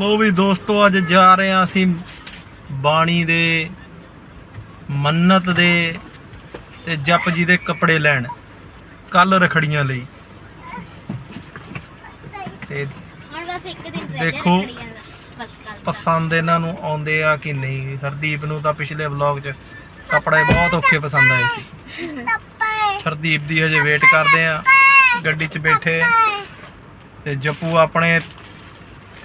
ਲੋ ਵੀ ਦੋਸਤੋ ਅੱਜ ਜਾ ਰਹੇ ਹਾਂ ਅਸੀਂ ਬਾਣੀ ਦੇ ਮੰਨਤ ਦੇ ਤੇ ਜਪ ਜੀ ਦੇ ਕੱਪੜੇ ਲੈਣ ਕੱਲ ਰਖੜੀਆਂ ਲਈ। ਤੇ ਹੁਣ ਬਸ ਇੱਕ ਦਿਨ ਰਹਿ ਗਿਆ ਦੇਖੋ। ਰੱਖੜੀਆਂ ਦਾ ਬਸ ਕੱਲ ਪਸੰਦ ਇਹਨਾਂ ਨੂੰ ਆਉਂਦੇ ਆ ਕਿ ਨਹੀਂ? ਹਰਦੀਪ ਨੂੰ ਤਾਂ ਪਿਛਲੇ ਵਲੌਗ 'ਚ ਕੱਪੜੇ ਬਹੁਤ ਔਖੇ ਪਸੰਦ ਆਏ ਸੀ। ਹਰਦੀਪ ਦੀ ਹਜੇ ਵੇਟ ਕਰਦੇ ਆ। ਗੱਡੀ 'ਚ ਬੈਠੇ। ਤੇ ਜੱਪੂ ਆਪਣੇ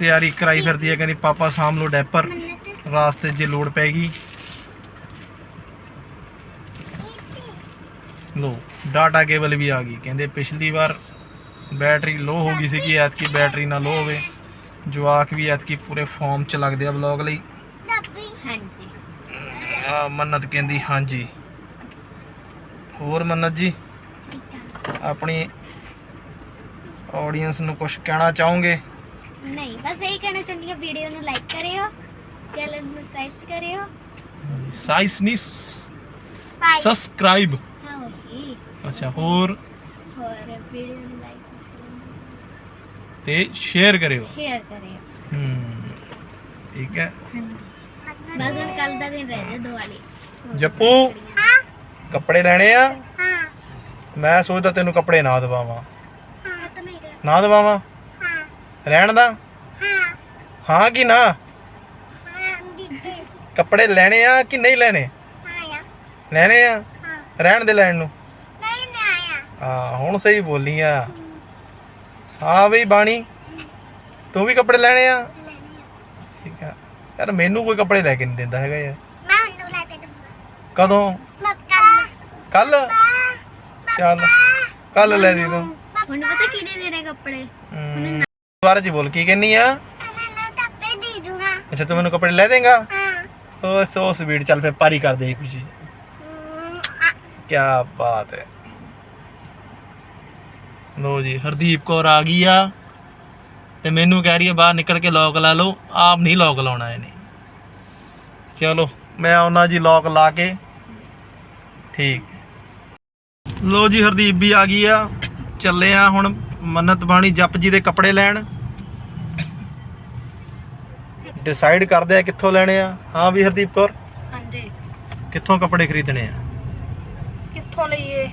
ਤਿਆਰੀ ਕਰਾਈ ਫਿਰਦੀ ਹੈ ਕਹਿੰਦੀ ਪਾਪਾ ਸਾਂਭ ਲਓ ਡੈਪਰ ਰਾਸਤੇ ਜੇ ਲੋੜ ਪੈ ਗਈ ਲੋ ਡਾਟਾ ਕੇਬਲ ਵੀ ਆ ਗਈ ਕਹਿੰਦੇ ਪਿਛਲੀ ਵਾਰ ਬੈਟਰੀ ਲੋ ਹੋ ਗਈ ਸੀ ਕਿ ਐਤਕੀ ਬੈਟਰੀ ਨਾ ਲੋ ਹੋਵੇ। ਜਵਾਕ ਵੀ ਐਤਕੀ ਪੂਰੇ ਫਾਰਮ 'ਚ ਲੱਗਦੇ ਆ ਵਲੌਗ ਲਈ। ਹਾਂਜੀ। ਆ ਮੰਨਤ ਕਹਿੰਦੀ ਹਾਂਜੀ। ਹੋਰ ਮੰਨਤ ਜੀ? ਆਪਣੀ ਆਡੀਅנס ਨੂੰ ਕੁਝ ਕਹਿਣਾ ਚਾਹੋਗੇ? ਨਹੀਂ ਬਸ ਇਹੀ ਕਹਿਣਾ ਚਾਹੁੰਦੀ ਹਾਂ ਵੀਡੀਓ ਨੂੰ ਲਾਈਕ ਕਰਿਓ ਚੈਨਲ ਨੂੰ ਸਬਸਕ੍ਰਾਈਬ ਕਰਿਓ। ਸਾਈਸ ਨਹੀਂ ਸਬਸਕ੍ਰਾਈਬ ਹਾਂ ਓਕੇ ਅੱਛਾ ਹੋਰ? ਹੋਰ ਵੀਡੀਓ ਨੂੰ ਲਾਈਕ ਤੇ ਸ਼ੇਅਰ ਕਰਿਓ। ਸ਼ੇਅਰ ਕਰਿਓ। ਠੀਕ ਹੈ। ਬਸ ਹੁਣ ਕੱਲ ਦਾ ਦਿਨ ਰਹਿ ਗਿਆ ਦੀਵਾਲੀ। ਜੱਪੂ ਹਾਂ। ਕੱਪੜੇ ਲੈਣੇ ਆ? ਹਾਂ। ਮੈਂ ਸੋਚਦਾ ਤੈਨੂੰ ਕੱਪੜੇ ਨਾ ਦਵਾਵਾਂ। ਹਾਂ ਤਾਂ ਨਹੀਂ ਨਾ ਦਵਾਵਾਂ? ਰਹਿਣ ਦਾ? ਹਾਂ। ਹਾਂ ਕਿ ਨਾ? ਹਾਂ ਦਿੱਤੇ ਕੱਪੜੇ ਲੈਣੇ ਆ ਕਿ ਨਹੀਂ ਲੈਣੇ? ਆਇਆ। ਲੈਣੇ ਆ? ਹਾਂ। ਰਹਿਣ ਦੇ ਲੈਣ ਨੂੰ? ਨਹੀਂ ਨਹੀਂ ਆਇਆ। ਹਾਂ ਹੁਣ ਸਹੀ ਬੋਲੀ ਆ। ਹਾਂ ਬਈ ਬਾਣੀ। ਤੂੰ ਵੀ ਕੱਪੜੇ ਲੈਣੇ ਆ? ਠੀਕ ਆ। ਯਾਰ ਮੈਨੂੰ ਕੋਈ ਕੱਪੜੇ ਲੈ ਕੇ ਨਹੀਂ ਦਿੰਦਾ ਹੈਗਾ ਯਾਰ। ਮੈਂ ਉਹਨੂੰ ਲੈ ਕੇ ਦੂੰਗਾ ਕਦੋਂ? ਮੱਕਾ। ਕੱਲ ਚੱਲ। ਕੱਲ ਲੈ ਦੇ ਤੂੰ। ਹੁਣ ਪਤਾ ਕਿਹਨੇ ਦੇਣੇ ਕੱਪੜੇ? ਹਮ, ਦੁਬਾਰਾ ਜੀ ਬੋਲ ਕੀ ਕਹਿੰਨੀ ਆ? ਦੇ ਦੂੰਗਾ ਅੱਛਾ ਤੂੰ ਮੈਨੂੰ ਕੱਪੜੇ ਲੈ ਦੇਂਗਾ? ਹਾਂ। ਉਹ ਸੋ ਸਵੀਟ ਚੱਲ ਫੇ ਪਾਰੀ ਕਰ ਦੇ ਖੁਸ਼ੀ ਕੀ ਬਾਤ ਹੈ। ਲੋ ਜੀ ਹਰਦੀਪ ਕੌਰ ਆ ਗਈ ਆ ਤੇ ਮੈਨੂੰ ਕਹਿ ਰਹੀ ਹੈ ਬਾਹਰ ਨਿਕਲ ਕੇ ਲੋਕ ਲਾ ਲਓ। ਆਪ ਨਹੀਂ ਲੋਕ ਲਾਉਣਾ ਇਹਨੇ। ਚਲੋ ਮੈਂ ਉਹਨਾਂ ਜੀ ਲੋਕ ਲਾ ਕੇ। ਠੀਕ। ਲੋ ਜੀ ਹਰਦੀਪ ਵੀ ਆ ਗਈ ਆ। ਚੱਲੇ ਆ ਹੁਣ। ਮੰਨਤ ਬਾਣੀ ਜਪ ਜੀ ਦੇ ਕੱਪੜੇ ਲੈਣ। ਡਿਸਾਈਡ ਕਰਦੇ ਆ ਕਿੱਥੋਂ ਲੈਣੇ ਆ। ਹਾਂ ਵੀ ਹਰਦੀਪ ਕੌਰ? ਹਾਂਜੀ। ਕਿੱਥੋਂ ਕੱਪੜੇ ਖਰੀਦਣੇ ਆ? ਕਿੱਥੋਂ ਲਈਏ?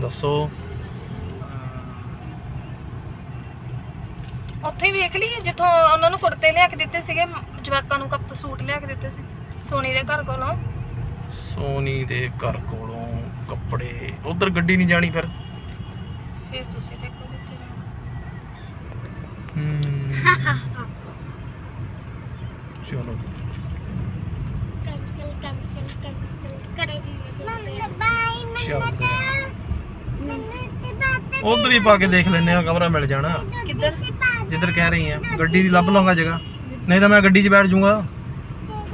ਦੱਸੋ। ਉੱਥੇ ਹੀ ਵੇਖ ਲਈਏ ਜਿੱਥੋਂ ਉਹਨਾਂ ਨੂੰ ਕੁੜਤੇ ਲਿਆ ਕੇ ਦਿੱਤੇ ਸੀਗੇ ਜਵਾਕਾਂ ਨੂੰ ਕੱਪ ਸੂਟ ਲਿਆ ਕੇ ਦਿੱਤੇ ਸੀ ਸੋਨੀ ਦੇ ਘਰ ਕੋਲੋਂ। ਸੋਨੀ ਦੇ ਘਰ ਕੋਲੋਂ ਕੱਪੜੇ। ਉਧਰ ਗੱਡੀ ਨਹੀਂ ਜਾਣੀ ਫਿਰ? ਫਿਰ ਤੁਸੀਂ ਦੇਖੋ ਕਿੱਥੇ ਜਾਣਾ। ਹਮ, ਚਲੋ। ਕੈਂਸਲ ਕੈਂਸਲ ਕੈਂਸਲ ਕਰੇ ਮੰਨ ਬਾਈ ਚੱਲਦੇ ਆ। ਮੈਨੂੰ ਤੇ ਬਾਤ ਉਧਰ ਹੀ ਪਾ ਕੇ ਦੇਖ ਲੈਨੇ ਆ ਕਮਰਾ ਮਿਲ ਜਾਣਾ। ਕਿੱਧਰ? ਜਿੱਧਰ ਕਹਿ ਰਹੀ ਆ ਗੱਡੀ ਦੀ ਲੱਭ ਲਵਾਂਗਾ ਜਗ੍ਹਾ। ਨਹੀਂ ਤਾਂ ਮੈਂ ਗੱਡੀ 'ਚ ਬੈਠ ਜਾਊਂਗਾ।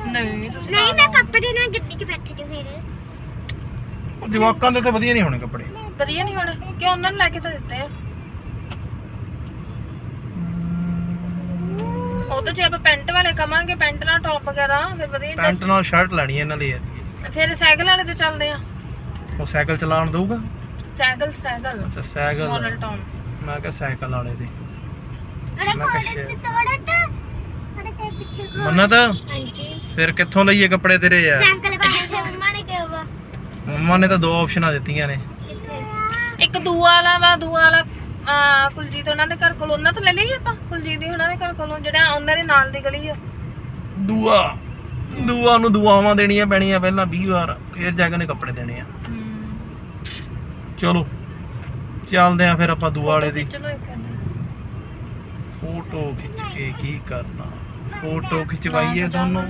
ਨਹੀਂ ਤੁਸੀਂ ਨਹੀਂ ਮੈਂ ਕੱਪੜੇ ਨਾਲ ਗੱਡੀ 'ਚ ਬੈਠ ਜੂ ਫਿਰ। ਉਹ ਜਵਾਕਾਂ ਦੇ ਤਾਂ ਵਧੀਆ ਨਹੀਂ ਹੋਣੇ ਕੱਪੜੇ। ਵਧੀਆ ਨਹੀਂ ਹੋਣਾ? ਕਿ ਉਹਨਾਂ ਨੂੰ ਲੈ ਕੇ ਤਾਂ ਦਿੱਤੇ ਆ। ਉਹ ਤਾਂ ਜੇ ਆਪਾਂ ਪੈਂਟ ਵਾਲੇ ਕਵਾਂਗੇ ਪੈਂਟ ਨਾਲ ਟੌਪ ਵਗੈਰਾ ਫਿਰ ਵਧੀਆ ਪੈਂਟ ਨਾਲ ਸ਼ਰਟ ਲੈਣੀ ਹੈ ਇਹਨਾਂ ਲਈ ਐਤਕੀ। ਫਿਰ ਸਾਈਕਲ ਵਾਲੇ ਤੇ ਚੱਲਦੇ ਆ। ਉਹ ਸਾਈਕਲ ਚਲਾਉਣ ਦਊਗਾ? Cycle cycle. ਅੱਛਾ ਸਾਈਕਲ। ਮਾਡਲ ਟਾਊਨ ਮੈਂ ਕਿਹਾ ਸਾਈਕਲ ਵਾਲੇ ਦੇ। ਮੈਂ ਕੋੜੇ ਕਿਹਾ ਤੇ ਤੋੜਾ ਤਾ। ਅਰੇ ਤੇ ਪਿੱਛੇ ਕੋ ਮੰਨਤ? ਹਾਂਜੀ। ਫਿਰ ਕਿੱਥੋਂ ਲਈਏ ਕੱਪੜੇ ਤੇਰੇ ਯਾਰ? ਸਾਈਕਲ ਬਾਰੇ ਤੇ। ਮੰਮਾ ਨੇ ਕਿਹਾ ਵਾ। ਮੰਮਾ ਨੇ ਤਾਂ ਦੋ ਆਪਸ਼ਨਾਂ ਦਿੱਤੀਆਂ ਨੇ। ਇੱਕ ਦੂਆ ਵਾਲਾ ਵਾ ਦੂਆ ਵਾਲਾ ਆ ਕੁਲਜੀਤ ਉਹਨਾਂ ਦੇ ਘਰ ਕੋਲ ਉਹਨਾਂ ਤੋਂ ਲੈ ਲਈਏ ਆਪਾਂ? ਕੁਲਜੀਤ ਦੀ ਉਹਨਾਂ ਦੇ ਘਰ ਕੋਲੋਂ ਜਿਹੜਾ ਉਹਨਾਂ ਦੇ ਨਾਲ ਦੀ ਗਲੀ ਆ। ਦੁਆ ਦੁਆ ਨੂੰ ਦੁਆਵਾਂ ਦੇਣੀਆਂ ਪੈਣੀਆਂ ਪਹਿਲਾਂ 20 ਵਾਰ ਫਿਰ ਜਾ ਕੇ ਨੇ ਕੱਪੜੇ ਦੇਣੇ ਆ। ਚਲੋ ਚੱਲਦੇ ਆ ਫਿਰ ਆਪਾਂ ਦੁਆ ਵਾਲੇ ਦੀ। ਚਲੋ ਇੱਕ ਫੋਟੋ ਖਿੱਚ ਕੇ ਕੀ ਕਰਨਾ? ਫੋਟੋ ਖਿਚਵਾਈਏ ਦੋਨੋਂ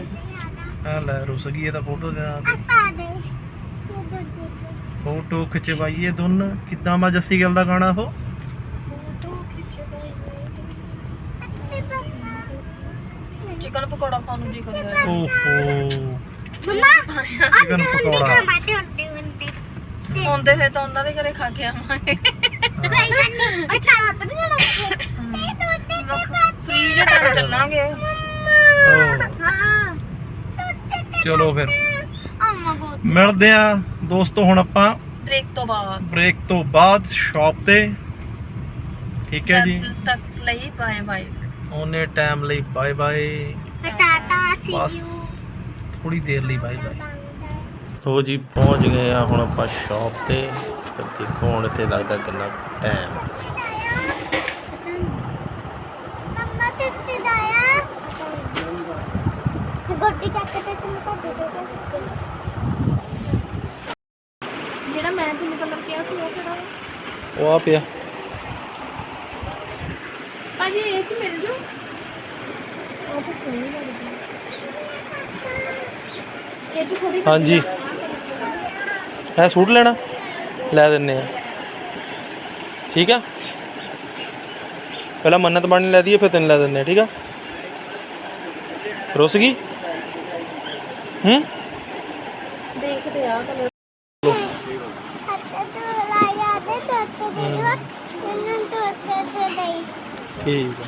ਆ ਲੈ ਰੁਸ ਗਈ ਇਹ ਤਾਂ ਫੋਟੋ ਦੇ। ਫੋਟੋ ਖਿਚਵਾਈਏ ਦੋਨੋਂ। ਕਿੱਦਾਂ ਮਾ ਜੱਸੀ ਗੱਲ ਦਾ ਗਾਣਾ ਉਹ? ਚਿਕਨ ਪਕੌੜਾ ਖਾਣ ਨੂੰ ਜੀ ਕਰਿਆ ਓਹੋ। Mumma chicken pakora. ਮਾਤੇ ਹੁੰਦੇ। ਹੁੰਦੇ ਹੁੰਦੇ ਹੋਏ ਤਾਂ ਉਹਨਾਂ ਦੇ ਘਰੇ ਖਾ ਕੇ ਆਵਾਂਗੇ। ਫ੍ਰੀ ਜੇ ਟਾਈਮ ਚੱਲਾਂਗੇ। ਓ, ਹਾਂ। ਚਲੋ ਫਿਰ। ਮਿਲਦੇ ਆ ਦੋਸਤੋ ਹੁਣ ਆਪਾਂ ਬ੍ਰੇਕ ਤੋਂ ਬਾਅਦ। ਬ੍ਰੇਕ ਤੋਂ ਬਾਅਦ ਸ਼ਾਪ ਤੇ। ਠੀਕ ਹੈ ਜੀ। ਜਦ ਤੱਕ ਲਈ ਬਾਏ ਬਾਏ ਉਹਨੇ ਟਾਈਮ ਲਈ ਬਾਏ ਬਾਏ ਟਾਟਾ ਸੀ ਬਸ ਯੂ ਥੋੜੀ ਦੇਰ ਲਈ ਬਾਏ ਬਾਏ ਲੋ ਜੀ ਪਹੁੰਚ ਗਏ ਆ ਹੁਣ ਆਪਾਂ ਸ਼ਾਪ ਤੇ। ਤੇ ਦੇਖੋ ਹੁਣ ਇੱਥੇ ਲੱਗਦਾ ਕਿੰਨਾ ਟਾਈਮ ਮੰਮਾ ਤੇ ਤੇ ਦਾਇਆ ਗੋਡੀ ਚੱਕ ਤੇ ਤੈਨੂੰ ਕੋ ਦੇ ਦੇ ਜਿਹੜਾ ਮੈਂ ਤੁਹਾਨੂੰ ਕਲਰ ਕਿਹਾ ਸੀ ਉਹ ਕਿਹੜਾ ਵਾ? ਉਹ ਆ ਪਿਆ। ਭਾਜੀ ਇਹ ਚ ਮਿਲ ਜੂ? ਉਹ ਤਾਂ ਸੋਹਣੀ ਲੱਗਦੀ ਇਹ ਚ ਥੋੜੀ ਹਾਂਜੀ ਹੈ ਸੂਟ ਲੈਣਾ? ਲੈ ਦਿੰਨੇ ਆ। ਠੀਕ ਆ? ਪਹਿਲਾਂ ਮੰਨਤ ਬਾਣੀ ਲੈ ਦਈਏ ਫਿਰ ਤੈਨੂੰ ਲੈ ਦਿੰਨੇ ਆ ਠੀਕ ਆ? ਰੁੱਸ ਗਈ? ਹੂੰ? ਦੇਖਦੇ ਆ ਕਲਰ ਠੀਕ ਆ।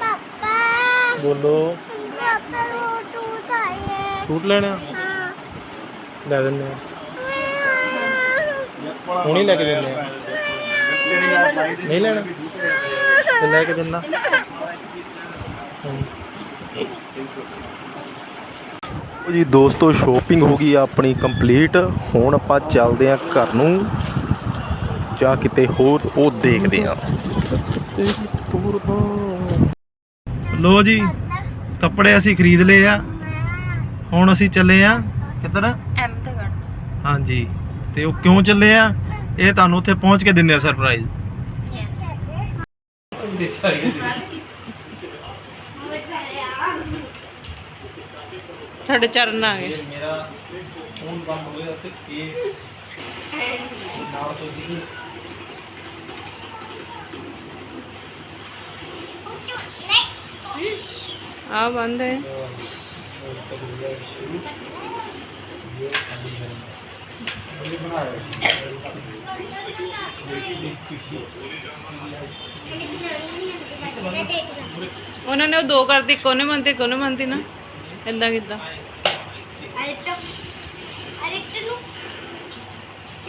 ਪਾਪਾ ਬੋਲੋ। ਪਾਪਾ ਉਹ ਤੂੰ ਤਾਏ ਸੂਟ ਲੈਣਾ ਹਾਂ ਲੈ ਦਿੰਨੇ ਆ। ਹੁਣੀ ਲੈ ਕੇ ਦਿੰਨੇ ਆ। ਨਹੀਂ ਲੈਣਾ? ਤੇ ਲੈ ਕੇ ਦਿੰਦਾ। ਉਹ ਜੀ ਦੋਸਤੋ ਸ਼ੋਪਿੰਗ ਹੋ ਗਈ ਆ ਆਪਣੀ ਕੰਪਲੀਟ ਹੁਣ ਆਪਾਂ ਚੱਲਦੇ ਆ ਘਰ ਨੂੰ। ਜਾਂ ਕਿਤੇ ਹੋਰ ਉਹ ਦੇਖਦੇ ਆ ਲੋ ਜੀ ਕੱਪੜੇ ਅਸੀਂ ਖਰੀਦ ਲਏ ਆ। ਹੁਣ ਅਸੀਂ ਚੱਲੇ ਆ ਕਿੱਧਰ? ਐਮ ਤੇ ਕੱਢ ਹਾਂਜੀ ਤੇ ਉਹ ਕਿਉਂ ਚੱਲੇ ਆ? ਇਹ ਤੁਹਾਨੂੰ ਉੱਥੇ ਪਹੁੰਚ ਕੇ ਦਿੰਨੇ ਆ ਸਰਪ੍ਰਾਈਜ਼ ਸਾਡੇ ਚਰਨ ਆ ਗਏ। ਮੇਰਾ ਫੋਨ ਬੰਦ ਹੋ ਗਿਆ ਤੇ ਕੀ ਨਾਲ ਸੋਚੀ ਕਿ ਆ ਬੰਦ ਹੈ। ਉਹਨਾਂ ਨੇ ਉਹ ਦੋ ਕਰਦੀ ਕੋਨੇ ਮੰਨਦੀ ਕੋਨੇ ਮੰਨਦੀ ਨਾ। ਇੰਦਾ ਕਿਦਾਂ? ਅਰੇ ਤੋ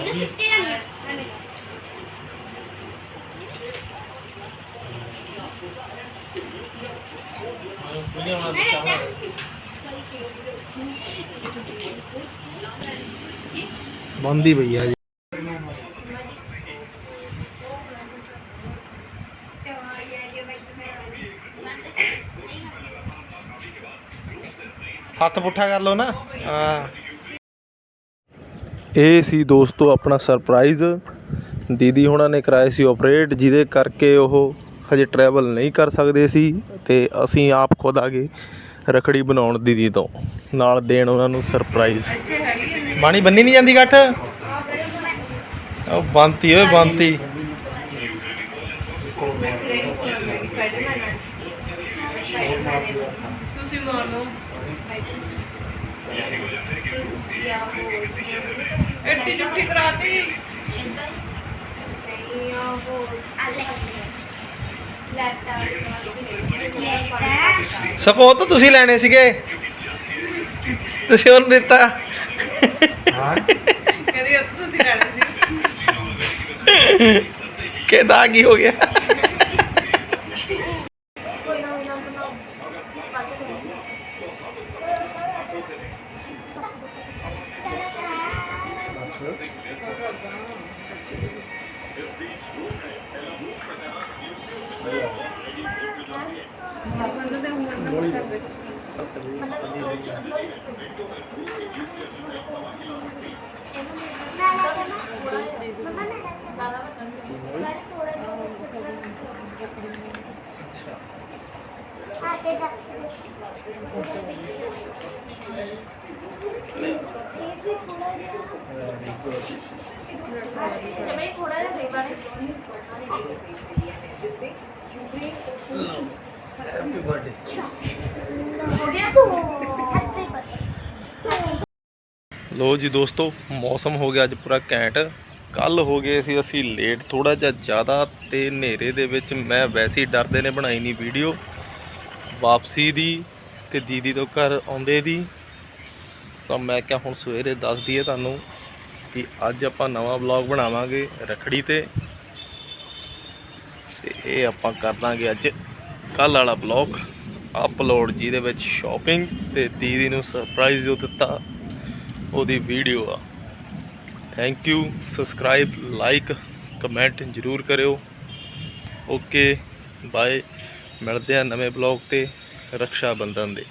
ਅਨੇ ਨੂੰ ਪਿੱਤੇ ਨੂੰ ਬੰਦੀ ਭਈਆ ਜੀ। ਹੱਥ ਪੁੱਠਾ ਕਰ ਲਓ ਨਾ। ਹਾਂ। ਇਹ ਸੀ ਦੋਸਤੋ ਆਪਣਾ ਸਰਪ੍ਰਾਈਜ਼ ਦੀਦੀ ਹੁਣਾਂ ਨੇ ਕਰਾਇਆ ਸੀ ਆਪਰੇਟ ਜਿਹਦੇ ਕਰਕੇ ਉਹ ਹਜੇ ਟਰੈਵਲ ਨਹੀਂ ਕਰ ਸਕਦੇ ਸੀ ਤੇ ਅਸੀਂ ਆਪ ਖੁਦ ਆ ਗਏ ਰਖੜੀ ਬਣਾਉਣ ਦੀਦੀ ਤੋਂ। ਨਾਲ ਦੇਣ ਉਹਨਾਂ ਨੂੰ ਸਰਪ੍ਰਾਈਜ਼ ਬਾਣੀ ਬੰਨੀ ਨਹੀਂ ਜਾਂਦੀ ਗੱਠ? ਉਹ ਬੰਤੀ ਓਏ ਬੰਤੀ। ਤੁਸੀਂ ਮਾਰ ਲਓ। ਐਡੀ ਜੁੱਠੀ ਕਰਾਤੀ। ਸਪੋਰਟ ਤਾਂ ਤੁਸੀਂ ਲੈਣੇ ਸੀਗੇ। ਤੁਸੀਂ ਉਹਨੂੰ ਦਿੱਤਾ। ਕਹਿੰਦੀ ਉਹ ਤੁਸੀਂ ਲੈਣਾ ਸੀ। ਕਿਹਦਾ ਕੀ ਹੋ ਗਿਆ? ਆਤੇ ਦੱਸ ਇਹ ਜੀ ਥੋੜਾ ਜਿਹਾ ਜਮੇ ਥੋੜਾ ਜਿਹਾ ਦੇ। ਬਾਰੇ ਹੈਪੀ ਲੋ ਜੀ ਦੋਸਤੋ, ਮੌਸਮ ਹੋ ਗਿਆ ਅੱਜ ਪੂਰਾ ਘੈਂਟ। ਕੱਲ ਹੋ ਗਏ ਸੀ ਅਸੀਂ ਲੇਟ ਥੋੜਾ ਜਿਹਾ ਜ਼ਿਆਦਾ ਤੇ ਹਨੇਰੇ ਦੇ ਵਿੱਚ ਮੈਂ ਵੈਸੇ ਹੀ ਡਰਦੇ ਨੇ ਬਣਾਈ ਨਹੀਂ ਵੀਡੀਓ ਵਾਪਸੀ ਦੀ ਤੇ ਦੀਦੀ ਤੋਂ ਘਰ ਆਉਂਦੇ ਦੀ। ਤਾਂ ਮੈਂ ਕਿਹਾ ਹੁਣ ਸਵੇਰੇ ਦੱਸ ਦਈਏ ਤੁਹਾਨੂੰ ਕਿ ਅੱਜ ਆਪਾਂ ਨਵਾਂ ਵਲੌਗ ਬਣਾਵਾਂਗੇ ਰਖੜੀ ਤੇ। ਤੇ ਇਹ ਆਪਾਂ ਕਰ ਦਾਂਗੇ ਅੱਜ ਕੱਲ ਵਾਲਾ ਵਲੌਗ। ਅਪਲੋਡ ਜਿਹਦੇ ਵਿੱਚ ਸ਼ਾਪਿੰਗ ਤੇ ਦੀਦੀ ਨੂੰ ਸਰਪ੍ਰਾਈਜ਼ ਜੋ ਦਿੱਤਾ ਉਹਦੀ ਵੀਡੀਓ ਆ। Thank you subscribe like comment ਜ਼ਰੂਰ ਕਰਿਓ। ਓਕੇ ਬਾਏ ਮਿਲਦੇ ਆ ਨਵੇਂ ਬਲੌਗ ਤੇ ਰਕਸ਼ਾ ਬੰਧਨ ਦੇ।